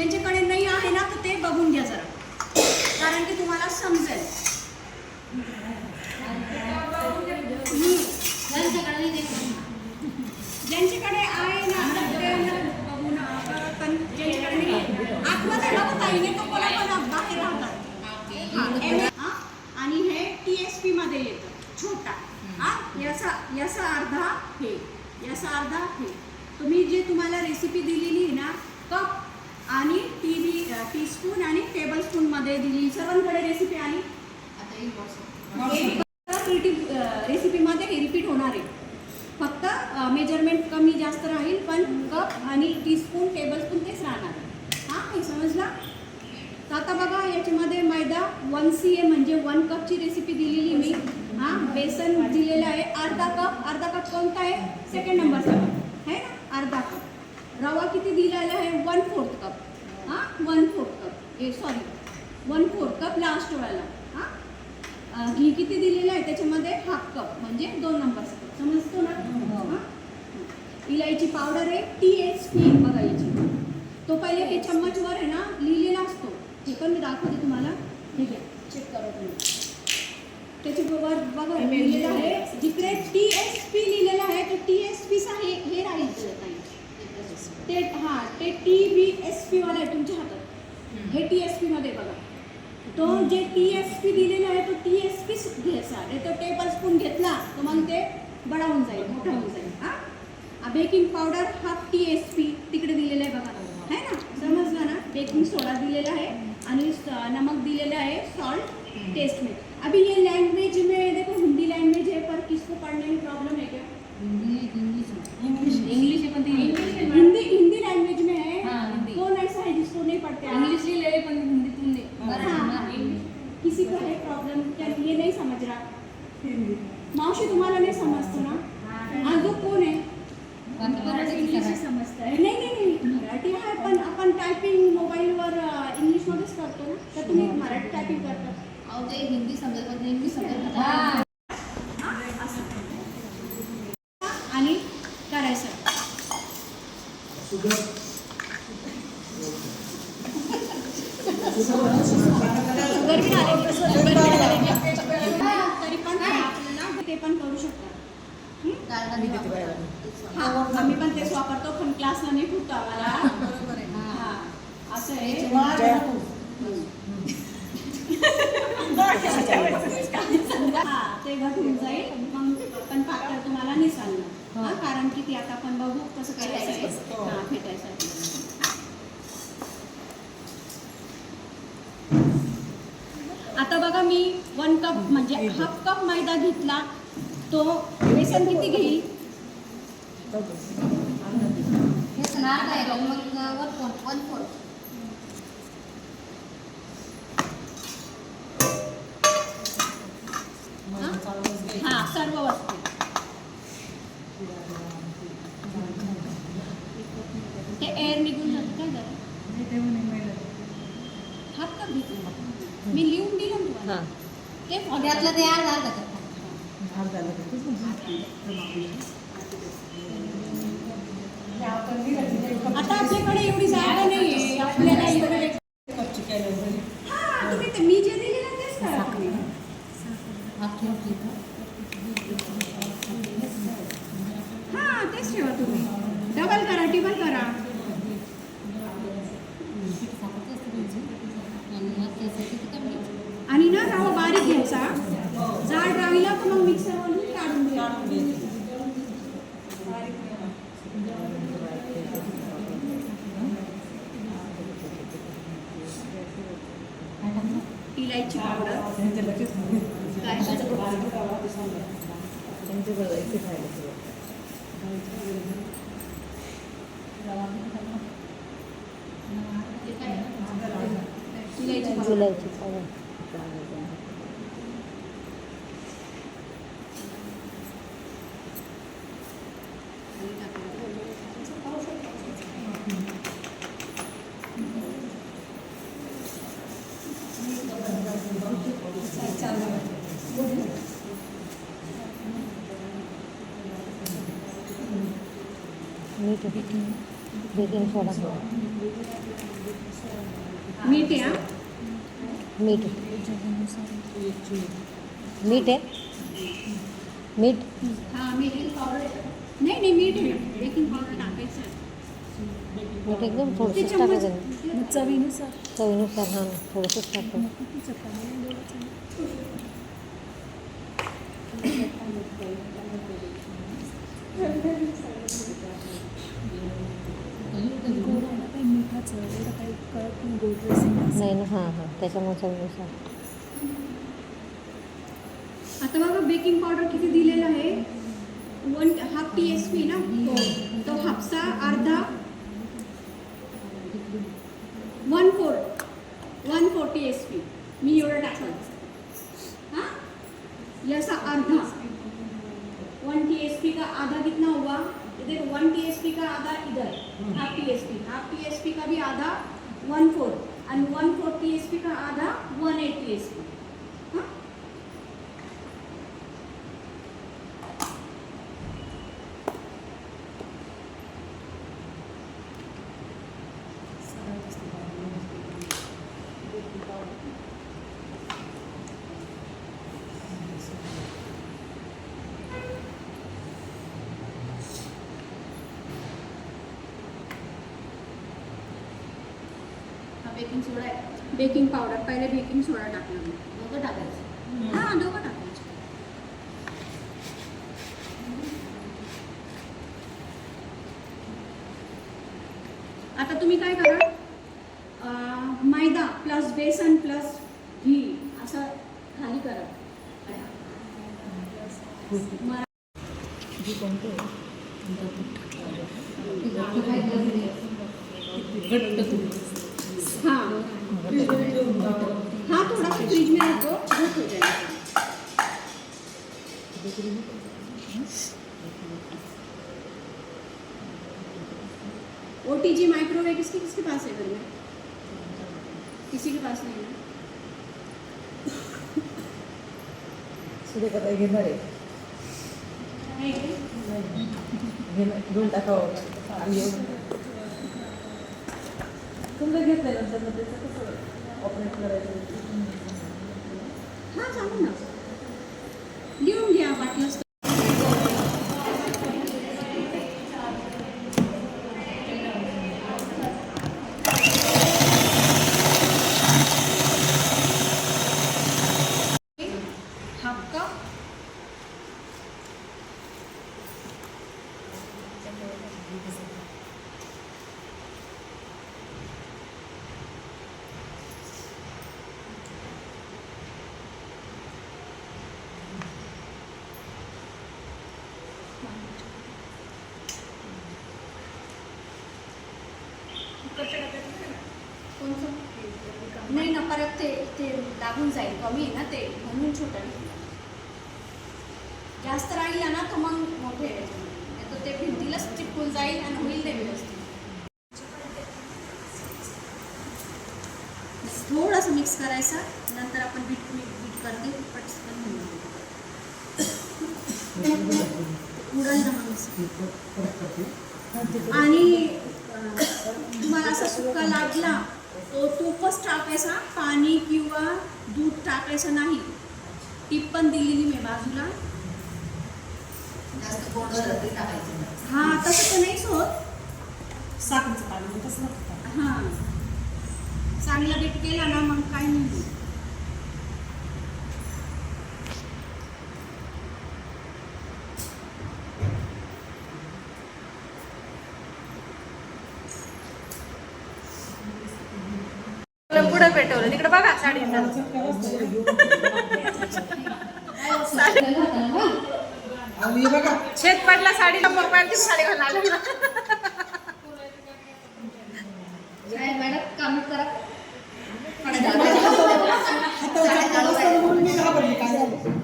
ज्यांच्याकडे नाही आहे ना तर ते बघून घ्या जरा. कारण की तुम्हाला समजेल. ज्यांच्याकडे आहे ना आणि हे टी एस पी मध्ये येतं. छोटा. हा याचा याचा अर्धा हे याचा अर्धा हे. तुम्ही जे तुम्हाला रेसिपी दिलेली आहे ना कप आणि टी बी टी स्पून आणि टेबल स्पून मध्ये दिली. सर्वांकडे रेसिपी आली रेसिपीमध्ये हे रिपीट होणार आहे. फक्त मेजरमेंट कमी जास्त राहील पण कप आणि टीस्पून टेबलस्पून तेच राहणार आहे. हां हे समजला? तर आता बघा याच्यामध्ये मैदा वन सी ए म्हणजे वन कपची रेसिपी दिलेली मी. हां बेसन दिलेलं आहे. अर्धा कप अर्धा कप कोणता आहे? सेकंड नंबरचा कप आहे ना? अर्धा कप रवा किती दिलेला आहे? वन फोर्थ कप हां? वन फोर्थ कप ए sorry one fourth cup last वेळेला. हां? घी किती दिलेलं आहे? त्याच्यामध्ये हाफ कप म्हणजे दोन नंबरचा कप समजतो ना? हां? इलायची पावडर आहे. टी एस पी बघा याची. तो पहिले हे चम्मचवर आहे ना लिहिलेला असतो. हे पण मी दाखवते तुम्हाला. हे घ्या. चेक करा तुम्ही. त्याच्यावर बघा लिहिलेलं आहे. जिकडे टी एस पी लिहिलेलं आहे तर टी एस पीचा हे हे राहील तुझ्या ताई. ते हां ते टी बी एस पी वाला आहे तुमच्या हातात हे टी एस पी मध्ये बघा तो जे टी एस पी दिलेला आहे तो टी एस पी घ्यायचा नाही तो टेबल स्पून घेतला तर मग ते बडा होऊन जाईल मोठा होऊन जाईल हां baking powder half T S P तिकडे दिलेलं आहे बघा. आहे ना? समजलं ना? बेकिंग सोडा दिलेला आहे आणि नमक दिलेलं आहे सॉल्ट टेस्ट में अभी ये लैंग्वेज में देखो हिंदी लैंग्वेज है पर किसको पढ़ने में प्रॉब्लम है क्या? इंग्लिश पण ती हिंदी हिंदी लैंग्वेज में है. हाँ, हिंदी। कौन ऐसा है जिसको नहीं पढ़ते? इंग्लिश लिहिले पण हिंदीतून नाही हाँ, किसी को है प्रॉब्लम क्या ये नहीं समझ रहा? मावशी तुम्हाला नाही समजतो ना? अजून कोण आहे? मराठी समजत आहे नाही नाही मराठी आहे पण आपण टायपिंग मोबाईलवर इंग्लिशमध्येच करतो ना? तर तुम्ही मराठी टायपिंग करता. अहो ते हिंदी समजत नाही इंग्लिश समजत नाही. हा हा, असं. आणि करायचं शुगर बी घालायची, शुगर बी घालायची. तरी पण आपल्याला ते पण करू शकता हं? डाळडा नाही वापरत. हा आम्ही पण तेच वापरतो पण क्लासला नाही फुटतो आम्हाला बरोबर आहे हा असं जाईल मग पण तुम्हाला नाही हा कारण की ते आता आपण बघू कसं करायचं आहे हा फेटायसाठी आता बघा मी वन कप म्हणजे हाफ कप मैदा घेतला. तो बेसन किती घेईल हे सणार आहे का? मग वन फोर्थ वन फोर्थ हा सर्व वस्तू ते एअर निघून जातं काय जरा हाफ कप घेतला मी लिहून दिलं ना तुम्हाला ते follow त्यातलं ते अर्धा अर्धा कप. आता आपल्याकडे एवढी जागा नाहीये आपल्याला एवढं हा तुम्ही ते मी जे दिलेलं तेच करा तुम्ही हाफ ठेवली का? हा तेच ठेवा तुम्ही डबल करा टिबल करा साखर जास्त घ्यायची. आणि मग त्याचं किती कमी आणि ना रवा बारीक घ्यायचा जाड राहिला तर मग मिक्सरवरून काढून घ्या काय टाकलं? इलायची पावडर काय? इलायची मीठ बेकिंग सोडा. मीठ आहे मीठ. मीठ आहे? मीठ? हा नाही नाही मीठ आहे. बेकिंग पावडर टाकायचं. मीठ एकदम ते थोडंसंच चम्मच टाकायचं चवीनुसार. चवीनुसार हां थोडंसंच टाकतो नाही ना हां हां. त्याच्यामुळे चवीनुसार आता बघा बेकिंग पावडर किती दिलेलं आहे? One half T S P ना? हो. तो हापसा अर्धा. One four one four T S P मी एवढं टाकलं हां याचा अर्धा वन टी एस पी का आधा कितना हुआ इधर वन टी एस पी का आधा इधर half T S P half T S P का भी आधा? One four and one four T का आधा? One eight T baking soda आहे बेकिंग पावडर पहिले बेकिंग सोडा टाकला मी. दोघं टाकायचं. हां दोघं टाकायचे. आता तुम्ही काय करा? मैदा प्लस बेसन प्लस घी असं खाली करा. हाँ थोड़ा सा फ्रिज में रखो बहुत हो जाएगा ओ टी जी माइक्रोवेव किसके किसके पास है घर में? किसी के पास नहीं है। सूर्यकथा घेणार आहे घेऊन टाकावं एवढं. समजा घेतल्यानंतर मग त्याचं? हाँ सांगू ना लिहून घ्या वाटलंच तर. हाफ कप कोणतं नाही ना परत ते ते लागून जाईल कमी आहे ना ते म्हणून छोटं जास्त राहिला ना तर मग मोठे तर ते भिंतीलाच चिपकून जाईल आणि होईल ते व्यवस्थित. थोडंसं मिक्स करायचं नंतर आपण बीट बीट बीट करते पटकन उडल ना मग आणि तुम्हाला असा सुका लागला तो तूपच टाकायचा पाणी किंवा दूध टाकायचं नाही. टीप पण दिलेली मी बाजूला. हा तसं तर नाहीच होत. साखरेचं पाणी हा. चांगला बीट केला ना मग काही नाही. इकडे बघा साडी अहो शेत पडला साडी नंबर पाहिजे साडी घालून आले. मॅडम काम करा म्हणून मी घाबरले काय झालं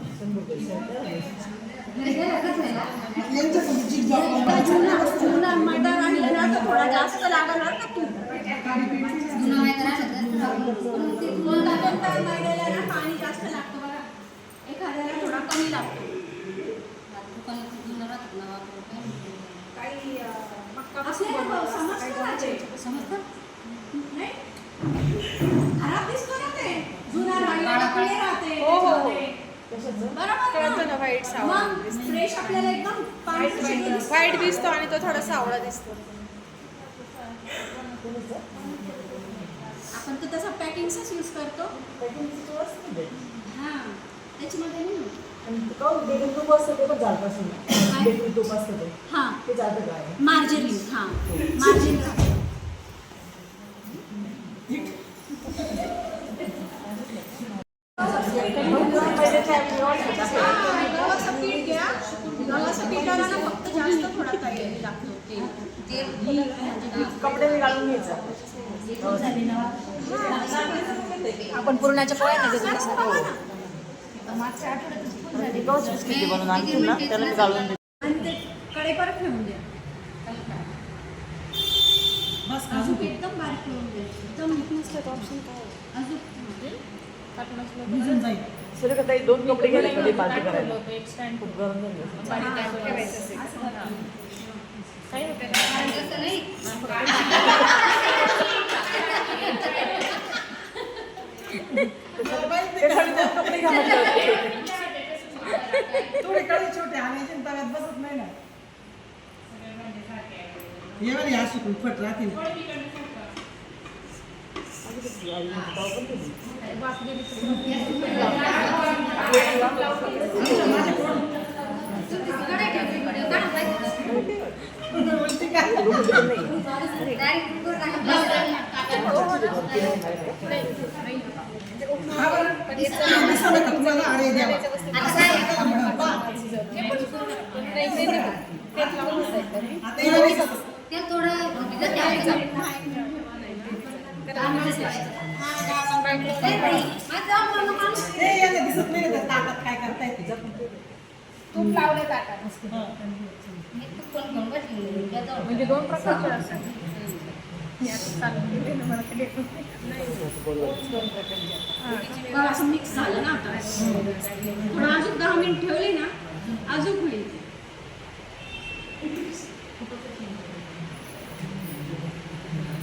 पाणी जास्त लागतं थोडा कमी लागतो काही समजतं दिसतो ते जुना राहते व्हाईट दिसतो आणि तो थोडासा सावळा दिसतो. तर तसा पॅकिंगचाच यूज करतो. पॅकिंगची चव असते ना. हां त्याच्यामध्ये नाही होत. आणि ते काहून बेकरी तूप असतं ते पण जात असेल ना बेकरी तूप असतं ते हां ते जातं काय मार्जरीन हां मार्जिन राहतं गव्हाचं पीठ घ्या गव्हाचं पिठाला ना फक्त जास्त थोडा तळलेली लागतो तेल कपड्याने गाळून घ्यायचं आपण पूर्णाच्या पोळ्या नाही देतो तसं. गव्हाची बिस्किट बनवून आणतील ना? त्याला देते. आणि ते कडे परत ठेवून द्या अजून एकदम बारीक करून द्या एकदम ऑप्शन काय अजून सर ताई दोन कपडे गेले कधी पार्टी करायला. खूप गरम झाली. त्यासाठी दोन कपडे घ्या म्हटलं थोडे कडे छोटे आणायचे तव्यात बसत नाही ना ये बरं या शिकून फट राहतील हे बघ, ते थोडं भिजत ठेवायचं. दिसत नाही ताटात काय करता येते तूप लावलं. त्याजवळ. म्हणजे दोन प्रकारचे असतात. असं मिक्स झालं ना आता. थोडं अजून दहा मिनिट ठेवले ना अजून होईल.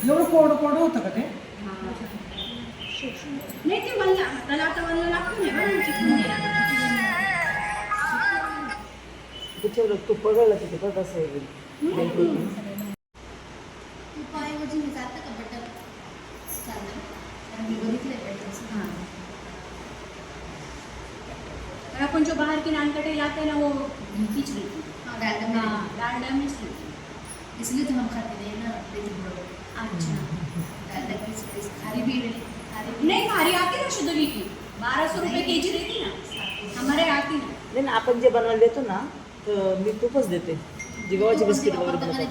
एवढं कोरडं कोरडं होतं का ते? नाही ते वल्ल त्याला आता वल्ल लागतो नाही बरं चिकन ते पगळलं तिथे परत असं हे होईल. तुपाऐवजी हे चालतं का बटर चालतं कारण मी बघितलंय बटर और अपन जो बाहर के नान कटे लाते हैं ना वो खींच लेते हैं हाँ डालडा में हाँ डालडा मिक्स लेते हैं इसलिए तो हम खाते हैं ना खारी आती ना शुद्ध घी की बारह सौ रुपये के जी रहती ना. हमारे आती ना. नाही ना आपण जे बनवायला देतो ना तर मी तूपच देते. जे गव्हाचे बिस्किट वगैरे.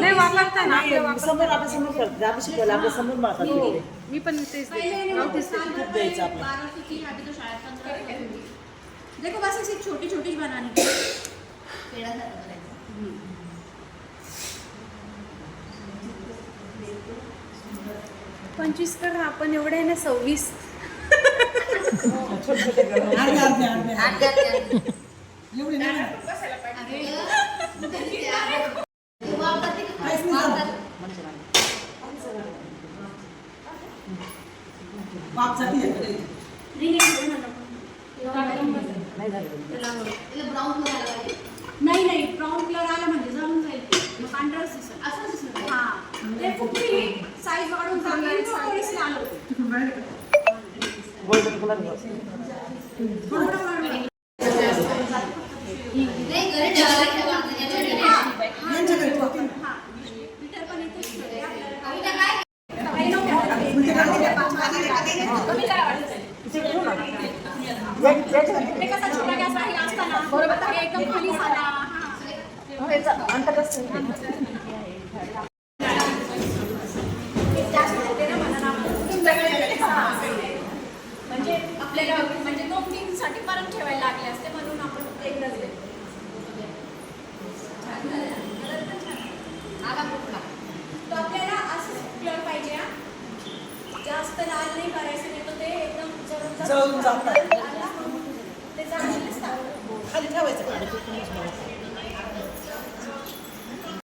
नाही वापरता ना. समोर आपल्यासमोर करतात आपल्या शिकवायला आपल्यासमोर मारतात तिकडे मी पण तेच देते. खूप द्यायचं पहले आपलं. बारह सौ की अभी तो शायद पंद्रह सौ होगी। देखो बस ऐसी छोटी छोटी बनानी है करायचं पंचवीस कर आपण एवढे आहे ना सव्वीस छोटे छोटे गव्हाचे. अर्धे अर्धे अर्धे आठ द्या, द्या. एवढी नाही अरे, ते अर्धे. ते वापरते का? काहीच नाही झालं. वापरते. बाप जाती आहे कडे. नाही झालं त्याला ब्राऊन करायला पाहिजे नाही नाही ब्राऊन कलर आला म्हणजे जाऊन जाईल. मग दिसेल. असं दिसलं. हा. ते साईज वाढून चांगली अंतर्गत आपल्याला म्हणजे दोन तीन साठी परत ठेवायला लागले असते म्हणून आपण एकदाच देतो. आला कुठला? तो आपल्याला असं कलर पाहिजे हा. जास्त लाल नाही करायचं नाही तर ते एकदम जळून जातात. ते असतात. खाली ठेवायचं.